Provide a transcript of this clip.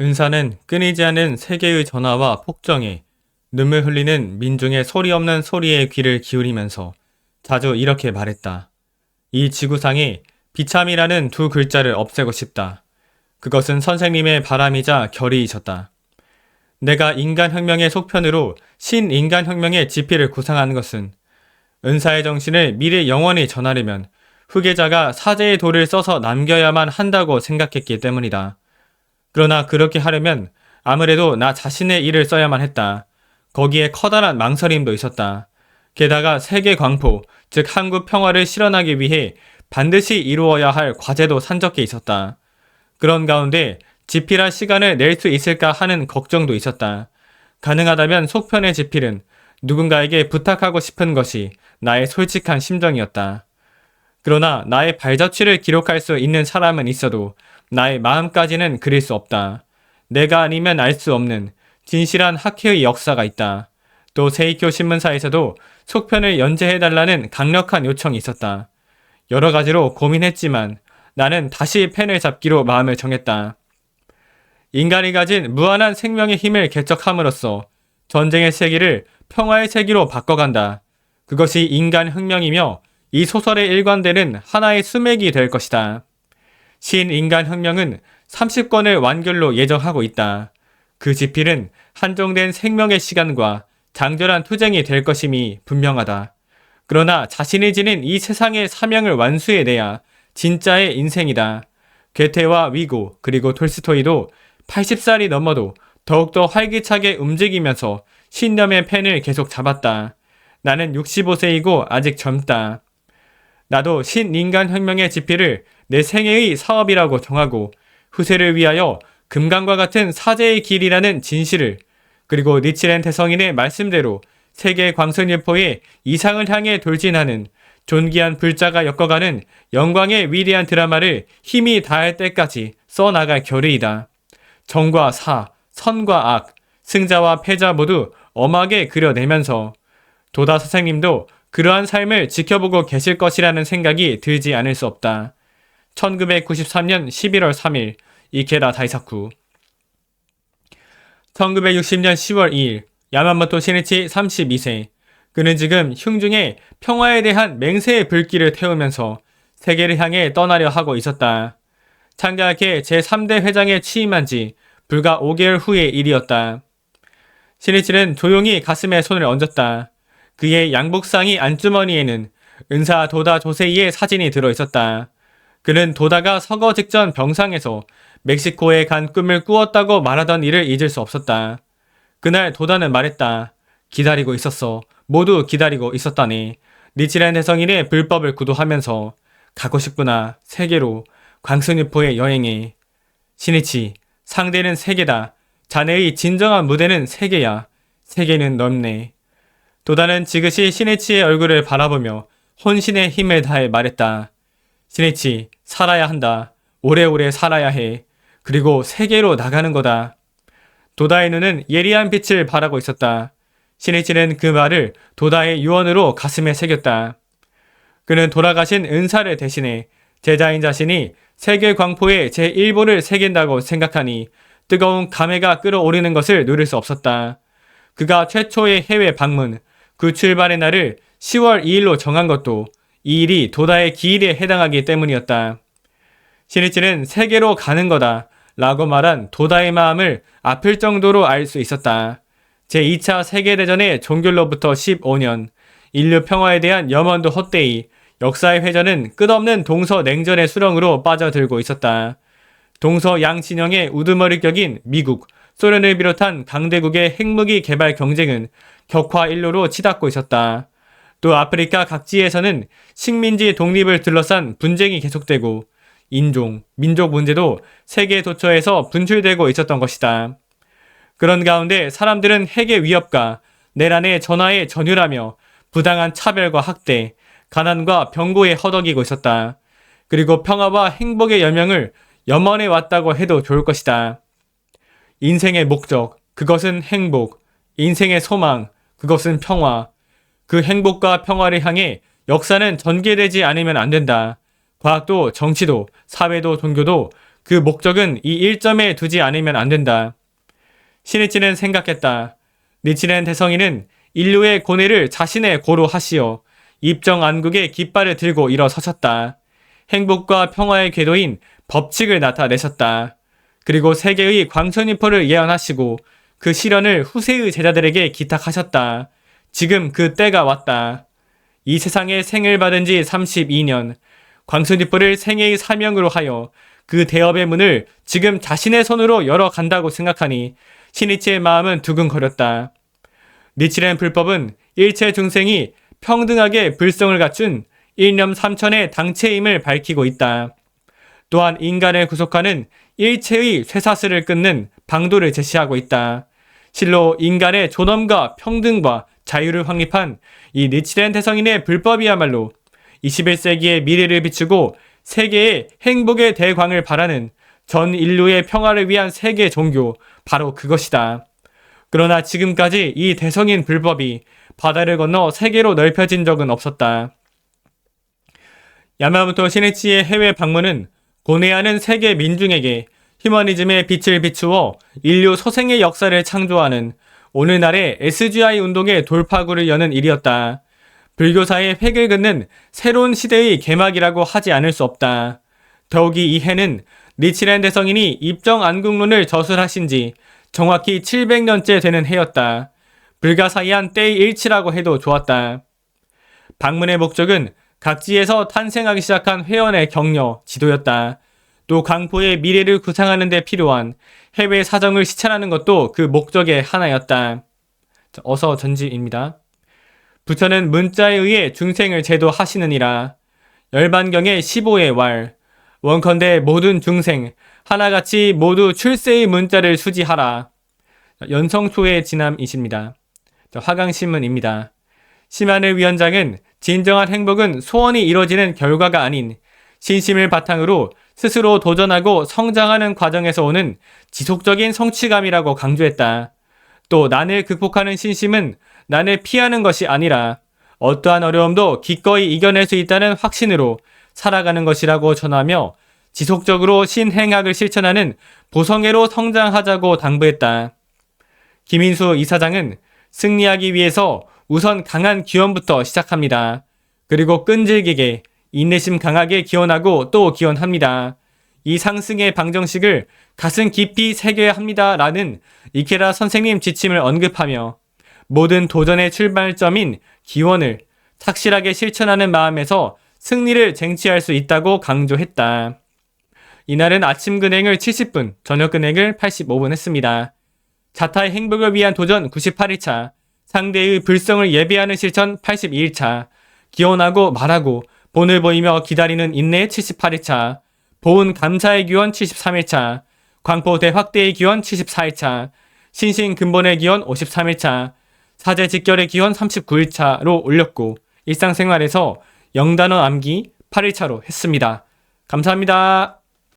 은사는 끊이지 않은 세계의 전화와 폭정에 눈물 흘리는 민중의 소리 없는 소리에 귀를 기울이면서 자주 이렇게 말했다. 이 지구상에 비참이라는 두 글자를 없애고 싶다. 그것은 선생님의 바람이자 결의이셨다. 내가 인간혁명의 속편으로 신인간혁명의 지피를 구상하는 것은 은사의 정신을 미래 영원히 전하려면 후계자가 사제의 도를 써서 남겨야만 한다고 생각했기 때문이다. 그러나 그렇게 하려면 아무래도 나 자신의 일을 써야만 했다. 거기에 커다란 망설임도 있었다. 게다가 세계 광포, 즉 한국 평화를 실현하기 위해 반드시 이루어야 할 과제도 산적해 있었다. 그런 가운데 지필할 시간을 낼 수 있을까 하는 걱정도 있었다. 가능하다면 속편의 지필은 누군가에게 부탁하고 싶은 것이 나의 솔직한 심정이었다. 그러나 나의 발자취를 기록할 수 있는 사람은 있어도 나의 마음까지는 그릴 수 없다. 내가 아니면 알 수 없는 진실한 학회의 역사가 있다. 또 세이쿄 신문사에서도 속편을 연재해달라는 강력한 요청이 있었다. 여러 가지로 고민했지만 나는 다시 펜을 잡기로 마음을 정했다. 인간이 가진 무한한 생명의 힘을 개척함으로써 전쟁의 세기를 평화의 세기로 바꿔간다. 그것이 인간 혁명이며 이 소설에 일관되는 하나의 수맥이 될 것이다. 신인간혁명은 30권을 완결로 예정하고 있다. 그 지필은 한정된 생명의 시간과 장절한 투쟁이 될 것임이 분명하다. 그러나 자신이 지닌 이 세상의 사명을 완수해내야 진짜의 인생이다. 괴테와 위고 그리고 톨스토이도 80살이 넘어도 더욱더 활기차게 움직이면서 신념의 펜을 계속 잡았다. 나는 65세이고 아직 젊다. 나도 신인간혁명의 지필을 내 생애의 사업이라고 정하고 후세를 위하여 금강과 같은 사제의 길이라는 진실을 그리고 니치렌 대성인의 말씀대로 세계 광선일포의 이상을 향해 돌진하는 존귀한 불자가 엮어가는 영광의 위대한 드라마를 힘이 다할 때까지 써나갈 결의이다. 정과 사, 선과 악, 승자와 패자 모두 엄하게 그려내면서 도다 선생님도 그러한 삶을 지켜보고 계실 것이라는 생각이 들지 않을 수 없다. 1993년 11월 3일 이케다 다이사쿠 1960년 10월 2일 야마모토 시니치 32세 그는 지금 흉중에 평화에 대한 맹세의 불길을 태우면서 세계를 향해 떠나려 하고 있었다. 창작학회 제3대 회장에 취임한 지 불과 5개월 후의 일이었다. 시니치는 조용히 가슴에 손을 얹었다. 그의 양복상의 안주머니에는 은사 도다 조세이의 사진이 들어 있었다. 그는 도다가 서거 직전 병상에서 멕시코에 간 꿈을 꾸었다고 말하던 일을 잊을 수 없었다. 그날 도다는 말했다. 기다리고 있었어. 모두 기다리고 있었다네. 니치렌 대성인의 불법을 구도하면서 가고 싶구나. 세계로. 광승유포의 여행에. 신이치, 상대는 세계다. 자네의 진정한 무대는 세계야. 세계는 넓네. 도다는 지그시 시네치의 얼굴을 바라보며 혼신의 힘을 다해 말했다. 시네치, 살아야 한다. 오래오래 살아야 해. 그리고 세계로 나가는 거다. 도다의 눈은 예리한 빛을 바라고 있었다. 시네치는 그 말을 도다의 유언으로 가슴에 새겼다. 그는 돌아가신 은사를 대신해 제자인 자신이 세계 광포에 제1보를 새긴다고 생각하니 뜨거운 감회가 끓어오르는 것을 누릴 수 없었다. 그가 최초의 해외 방문, 그 출발의 날을 10월 2일로 정한 것도 이 일이 도다의 기일에 해당하기 때문이었다. 신이치는 세계로 가는 거다 라고 말한 도다의 마음을 아플 정도로 알 수 있었다. 제2차 세계대전의 종결로부터 15년, 인류 평화에 대한 염원도 헛되이 역사의 회전은 끝없는 동서 냉전의 수렁으로 빠져들고 있었다. 동서 양 진영의 우두머리 격인 미국, 소련을 비롯한 강대국의 핵무기 개발 경쟁은 격화 일로로 치닫고 있었다. 또 아프리카 각지에서는 식민지 독립을 둘러싼 분쟁이 계속되고 인종, 민족 문제도 세계 도처에서 분출되고 있었던 것이다. 그런 가운데 사람들은 핵의 위협과 내란의 전화에 전율하며 부당한 차별과 학대, 가난과 병고에 허덕이고 있었다. 그리고 평화와 행복의 여명을 염원해 왔다고 해도 좋을 것이다. 인생의 목적, 그것은 행복. 인생의 소망, 그것은 평화. 그 행복과 평화를 향해 역사는 전개되지 않으면 안 된다. 과학도 정치도 사회도 종교도 그 목적은 이 1점에 두지 않으면 안 된다. 신이치는 생각했다. 니치는 대성이는 인류의 고뇌를 자신의 고로 하시어 입정 안국의 깃발을 들고 일어서셨다. 행복과 평화의 궤도인 법칙을 나타내셨다. 그리고 세계의 광천이포를 예언하시고 그 실현을 후세의 제자들에게 기탁하셨다. 지금 그 때가 왔다. 이 세상에 생을 받은 지 32년, 광천이포를 생애의 사명으로 하여 그 대업의 문을 지금 자신의 손으로 열어 간다고 생각하니 신이치의 마음은 두근거렸다. 니치렌 불법은 일체 중생이 평등하게 불성을 갖춘 일념 삼천의 당체임을 밝히고 있다. 또한 인간을 구속하는 일체의 쇠사슬을 끊는 방도를 제시하고 있다. 실로 인간의 존엄과 평등과 자유를 확립한 이 니치렌 대성인의 불법이야말로 21세기의 미래를 비추고 세계의 행복의 대광을 바라는 전 인류의 평화를 위한 세계 종교 바로 그것이다. 그러나 지금까지 이 대성인 불법이 바다를 건너 세계로 넓혀진 적은 없었다. 야마모토 시네치의 해외 방문은 고뇌하는 세계 민중에게 휴머니즘의 빛을 비추어 인류 소생의 역사를 창조하는 오늘날의 SGI 운동의 돌파구를 여는 일이었다. 불교사의 획을 긋는 새로운 시대의 개막이라고 하지 않을 수 없다. 더욱이 이 해는 니치렌 대성인이 입정 안국론을 저술하신 지 정확히 700년째 되는 해였다. 불가사의한 때의 일치라고 해도 좋았다. 방문의 목적은 각지에서 탄생하기 시작한 회원의 격려, 지도였다. 또 강포의 미래를 구상하는 데 필요한 해외 사정을 시찰하는 것도 그 목적의 하나였다. 어서 전지입니다. 부처는 문자에 의해 중생을 제도하시느니라. 열반경의 15의 왈. 원컨대 모든 중생 하나같이 모두 출세의 문자를 수지하라. 연성초의 진함이십니다. 화강신문입니다. 심한의 위원장은 진정한 행복은 소원이 이루어지는 결과가 아닌 신심을 바탕으로 스스로 도전하고 성장하는 과정에서 오는 지속적인 성취감이라고 강조했다. 또 난을 극복하는 신심은 난을 피하는 것이 아니라 어떠한 어려움도 기꺼이 이겨낼 수 있다는 확신으로 살아가는 것이라고 전하며 지속적으로 신행학을 실천하는 보성애로 성장하자고 당부했다. 김인수 이사장은 승리하기 위해서 우선 강한 기원부터 시작합니다. 그리고 끈질기게 인내심 강하게 기원하고 또 기원합니다. 이 상승의 방정식을 가슴 깊이 새겨야 합니다. 라는 이케라 선생님 지침을 언급하며 모든 도전의 출발점인 기원을 착실하게 실천하는 마음에서 승리를 쟁취할 수 있다고 강조했다. 이날은 아침 근행을 70분, 저녁 근행을 85분 했습니다. 자타의 행복을 위한 도전 98일차, 상대의 불성을 예비하는 실천 82일차, 기원하고 말하고 본을 보이며 기다리는 인내 78일차, 보은 감사의 기원 73일차, 광포 대확대의 기원 74일차, 신신 근본의 기원 53일차, 사제 직결의 기원 39일차로 올렸고 일상생활에서 영단어 암기 8일차로 했습니다. 감사합니다.